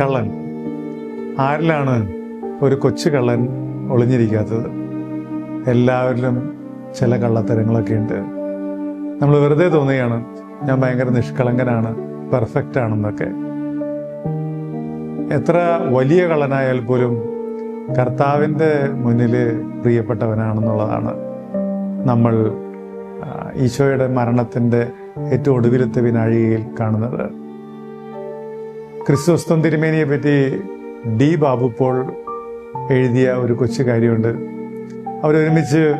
കള്ളൻ. ആരിലാണ് ഒരു കൊച്ചു കള്ളൻ ഒളിഞ്ഞിരിക്കാത്തത്? എല്ലാവരിലും ചില കള്ളത്തരങ്ങളൊക്കെ ഉണ്ട്. നമ്മൾ വെറുതെ തോന്നുകയാണ് ഞാൻ ഭയങ്കര നിഷ്കളങ്കനാണ് പെർഫെക്റ്റ് ആണെന്നൊക്കെ. എത്ര വലിയ കള്ളനായാൽ പോലും കർത്താവിന്റെ മുന്നിൽ പ്രിയപ്പെട്ടവനാണെന്നുള്ളതാണ് നമ്മൾ ഈശോയുടെ മരണത്തിന്റെ ഏറ്റവും ഒടുവിലത്തെ വിനാഴികയിൽ കാണുന്നത്. ക്രിസ്തുസ്തം തിരുമേനിയെ പറ്റി ഡി ബാബു പോൾ എഴുതിയ ഒരു കൊച്ചു കാര്യമുണ്ട്. അവരൊരുമിച്ച്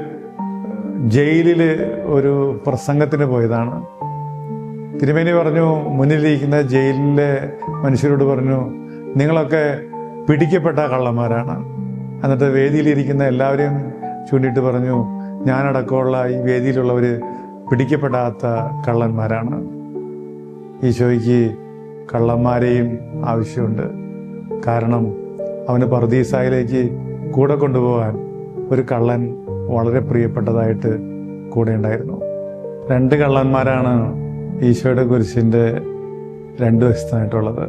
ജയിലിൽ ഒരു പ്രസംഗത്തിന് പോയതാണ്. തിരുമേനി പറഞ്ഞു മുന്നിലിരിക്കുന്ന ജയിലിലെ മനുഷ്യരോട് പറഞ്ഞു നിങ്ങളൊക്കെ പിടിക്കപ്പെട്ട കള്ളന്മാരാണ്. എന്നിട്ട് വേദിയിലിരിക്കുന്ന എല്ലാവരെയും ചൂണ്ടിയിട്ട് പറഞ്ഞു ഞാനടക്കമുള്ള ഈ വേദിയിലുള്ളവർ പിടിക്കപ്പെടാത്ത കള്ളന്മാരാണ്. ഈശോയ്ക്ക് കള്ളന്മാരെയും ആവശ്യമുണ്ട്. കാരണം അവന് പർദീസായിലേക്ക് കൂടെ കൊണ്ടുപോകാൻ ഒരു കള്ളൻ വളരെ പ്രിയപ്പെട്ടതായിട്ട് കൂടെ ഉണ്ടായിരുന്നു. രണ്ട് കള്ളന്മാരാണ് ഈശോയുടെ കുരിശിന്റെ രണ്ട് വശത്തായിട്ടുള്ളത്.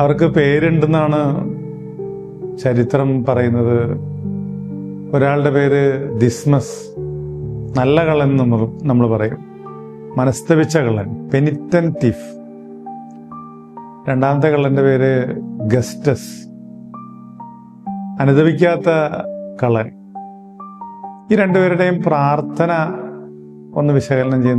അവർക്ക് പേരുണ്ടെന്നാണ് ചരിത്രം പറയുന്നത്. ഒരാളുടെ പേര് ദിസ്മസ്. നല്ല കള്ളൻ എന്ന് നമ്മൾ പറയും. മനസ്തവിച്ച കള്ളൻ. പെനിറ്റൻ തിഫ്. രണ്ടാമത്തെ കള്ളന്റെ പേര് ഗസ്റ്റസ്. അനുദവിക്കാത്ത കള്ളൻ. ഈ രണ്ടുപേരുടെയും പ്രാർത്ഥന ഒന്ന് വിശകലനം ചെയ്യുന്ന